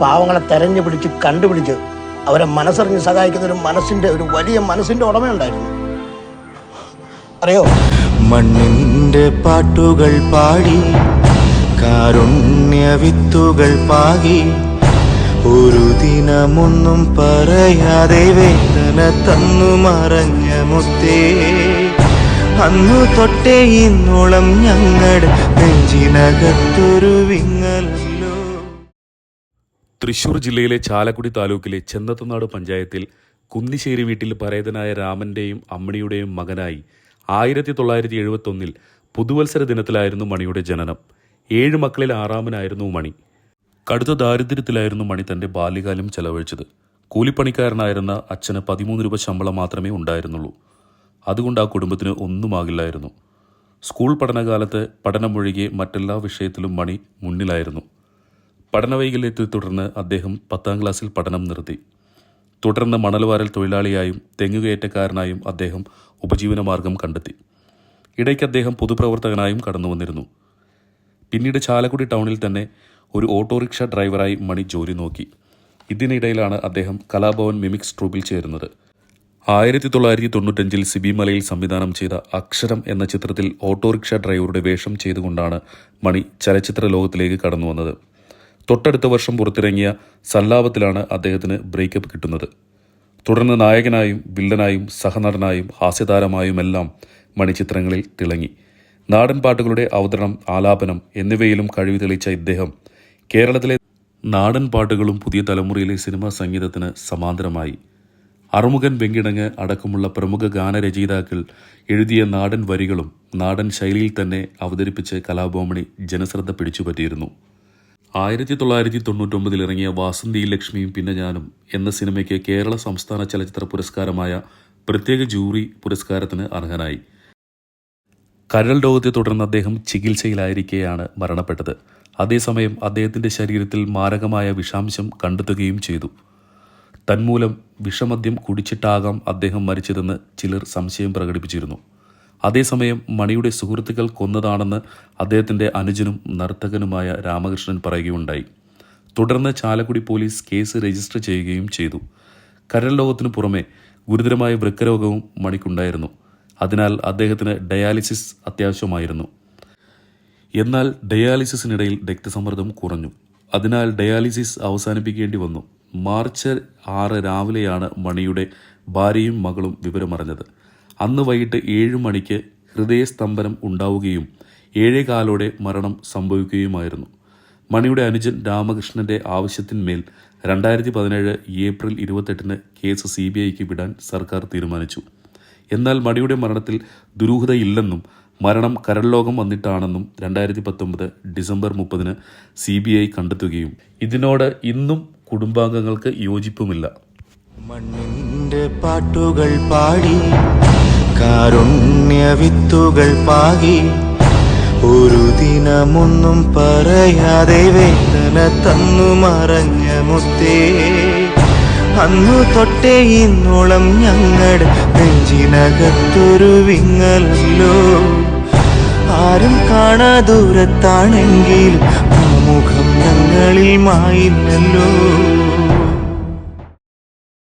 പാവങ്ങളെ തെരഞ്ഞു പിടിച്ച് കണ്ടുപിടിച്ച് അവരെ മനസ്സറിഞ്ഞ് സഹായിക്കുന്ന ഒരു മനസ്സിന്റെ ഒരു വലിയ മനസ്സിന്റെ ഉടമയുണ്ടായിരുന്നു. അറിയോ? മണ്ണിന്റെ പാട്ടുകൾ പാടി കാരുണ്യ വിത്തുകൾ പാകി ഒരു ദിനമൊന്നും പറയാതെ വേദന തന്നു മറഞ്ഞ മുത്തേ. അന്നു തൊട്ടേ ഇന്നോളം ഞങ്ങൾ നെഞ്ചിനകത്തൊരു വിങ്ങലല്ലോ തൃശൂർ ജില്ലയിലെ ചാലക്കുടി താലൂക്കിലെ ചെന്നത്തനാട് പഞ്ചായത്തിൽ കുന്നിശ്ശേരി വീട്ടിൽ പരേതനായ രാമന്റെയും അമ്മിണിയുടെയും മകനായി ആയിരത്തി തൊള്ളായിരത്തി എഴുപത്തൊന്നിൽ പുതുവത്സര ദിനത്തിലായിരുന്നു മണിയുടെ ജനനം. ഏഴ് മക്കളിൽ ആറാമനായിരുന്നു മണി. കടുത്ത ദാരിദ്ര്യത്തിലായിരുന്നു മണി തന്റെ ബാല്യകാലം ചെലവഴിച്ചത്. കൂലിപ്പണിക്കാരനായിരുന്ന അച്ഛന് പതിമൂന്ന് രൂപ ശമ്പളം മാത്രമേ ഉണ്ടായിരുന്നുള്ളൂ. അതുകൊണ്ട് ആ കുടുംബത്തിന് ഒന്നുമാകില്ലായിരുന്നു സ്കൂൾ പഠനകാലത്ത് പഠനമൊഴികെ മറ്റെല്ലാ വിഷയത്തിലും മണി മുന്നിലായിരുന്നു. പഠനവൈകല്യത്തെ തുടർന്ന് അദ്ദേഹം പത്താം ക്ലാസ്സിൽ പഠനം നിർത്തി. തുടർന്ന് മണൽവാരൽ തൊഴിലാളിയായും തെങ്ങുകയറ്റക്കാരനായും അദ്ദേഹം ഉപജീവനമാർഗം കണ്ടെത്തി. ഇടയ്ക്ക് അദ്ദേഹം പൊതുപ്രവർത്തകനായും കടന്നു വന്നിരുന്നു. പിന്നീട് ചാലക്കുടി ടൗണിൽ തന്നെ ഒരു ഓട്ടോറിക്ഷ ഡ്രൈവറായി മണി ജോലി നോക്കി. ഇതിനിടയിലാണ് അദ്ദേഹം കലാഭവൻ മിമിക്സ് ട്രൂപ്പിൽ ചേരുന്നത്. ആയിരത്തി തൊള്ളായിരത്തി തൊണ്ണൂറ്റഞ്ചിൽ സിബി മലയിൽ സംവിധാനം ചെയ്ത അക്ഷരം എന്ന ചിത്രത്തിൽ ഓട്ടോറിക്ഷ ഡ്രൈവറുടെ വേഷം ചെയ്തുകൊണ്ടാണ് മണി ചലച്ചിത്ര ലോകത്തിലേക്ക് കടന്നു വന്നത്. തൊട്ടടുത്ത വർഷം പുറത്തിറങ്ങിയ സല്ലാപത്തിലാണ് അദ്ദേഹത്തിന് ബ്രേക്കപ്പ് കിട്ടുന്നത്. തുടർന്ന് നായകനായും വില്ലനായും സഹനടനായും ഹാസ്യതാരമായുമെല്ലാം മണി ചിത്രങ്ങളിൽ തിളങ്ങി. നാടൻ പാട്ടുകളുടെ അവതരണം ആലാപനം എന്നിവയിലും കഴിവ് തെളിയിച്ച ഇദ്ദേഹം കേരളത്തിലെ നാടൻ പാട്ടുകളും പുതിയ തലമുറയിലെ സിനിമാ സംഗീതത്തിന് സമാന്തരമായി. അറുമുഖൻ വെങ്കിടങ്ങ് അടക്കമുള്ള പ്രമുഖ ഗാനരചയിതാക്കൾ എഴുതിയ നാടൻ വരികളും നാടൻ ശൈലിയിൽ തന്നെ അവതരിപ്പിച്ച് കലാഭോമണി ജനശ്രദ്ധ പിടിച്ചുപറ്റിയിരുന്നു. ആയിരത്തി തൊള്ളായിരത്തി തൊണ്ണൂറ്റൊമ്പതിൽ ഇറങ്ങിയ വാസന്തി ലക്ഷ്മിയും പിന്നെ ഞാനും എന്ന സിനിമയ്ക്ക് കേരള സംസ്ഥാന ചലച്ചിത്ര പുരസ്കാരമായ പ്രത്യേക ജൂറി പുരസ്കാരത്തിന് അർഹനായി. കരൾ രോഗത്തെ തുടർന്ന് അദ്ദേഹം ചികിത്സയിലായിരിക്കെയാണ് മരണപ്പെട്ടത്. അതേസമയം അദ്ദേഹത്തിന്റെ ശരീരത്തിൽ മാരകമായ വിഷാംശം കണ്ടെത്തുകയും ചെയ്തു. തന്മൂലം വിഷമദ്യം കുടിച്ചിട്ടാകാം അദ്ദേഹം മരിച്ചതെന്ന് ചിലർ സംശയം പ്രകടിപ്പിച്ചിരുന്നു. അതേസമയം മണിയുടെ സുഹൃത്തുക്കൾ കൊന്നതാണെന്ന് അദ്ദേഹത്തിന്റെ അനുജനും നർത്തകനുമായ രാമകൃഷ്ണൻ പറയുകയുണ്ടായി. തുടർന്ന് ചാലക്കുടി പോലീസ് കേസ് രജിസ്റ്റർ ചെയ്യുകയും ചെയ്തു. കരൾ രോഗത്തിനു പുറമെ ഗുരുതരമായ വൃക്കരോഗവും മണിക്കുണ്ടായിരുന്നു. അതിനാൽ അദ്ദേഹത്തിന് ഡയാലിസിസ് അത്യാവശ്യമായിരുന്നു. എന്നാൽ ഡയാലിസിസിനിടയിൽ രക്തസമ്മർദ്ദം കുറഞ്ഞു. അതിനാൽ ഡയാലിസിസ് അവസാനിപ്പിക്കേണ്ടി വന്നു. മാർച്ച് ആറ് രാവിലെയാണ് മണിയുടെ ഭാര്യയും മകളും വിവരമറിഞ്ഞത്. അന്ന് വൈകിട്ട് ഏഴ് മണിക്ക് ഹൃദയസ്തംഭനം ഉണ്ടാവുകയും ഏഴേകാലോടെ മരണം സംഭവിക്കുകയുമായിരുന്നു. മണിയുടെ അനുജൻ രാമകൃഷ്ണന്റെ ആവശ്യത്തിന്മേൽ രണ്ടായിരത്തി പതിനേഴ് ഏപ്രിൽ ഇരുപത്തെട്ടിന് കേസ് സി ബി ഐക്ക് വിടാൻ സർക്കാർ തീരുമാനിച്ചു. എന്നാൽ മണിയുടെ മരണത്തിൽ ദുരൂഹതയില്ലെന്നും മരണം കരൾലോകം വന്നിട്ടാണെന്നും രണ്ടായിരത്തി പത്തൊമ്പത് ഡിസംബർ മുപ്പതിന് സി ബി ഐ കണ്ടെത്തുകയും. ഇതിനോട് ഇന്നും കുടുംബാംഗങ്ങൾക്ക് യോജിപ്പുമില്ല. മണ്ണിന്റെ പാട്ടുകൾ പാടി കാരുണ്യ വിത്തുകൾ പാകി. ഒരു ദിനമൊന്നും പറയാതെ വേദന തന്നു മറഞ്ഞ മുത്തേ. അന്നു തൊട്ടേ ഇന്നോളം ഞങ്ങളുടെ നെഞ്ചിനകത്തൊരു വിങ്ങലല്ലോ. ആരും കാണാ ദൂരത്താണെങ്കിൽ മുഖം ഞങ്ങളിൽ മായില്ലല്ലോ.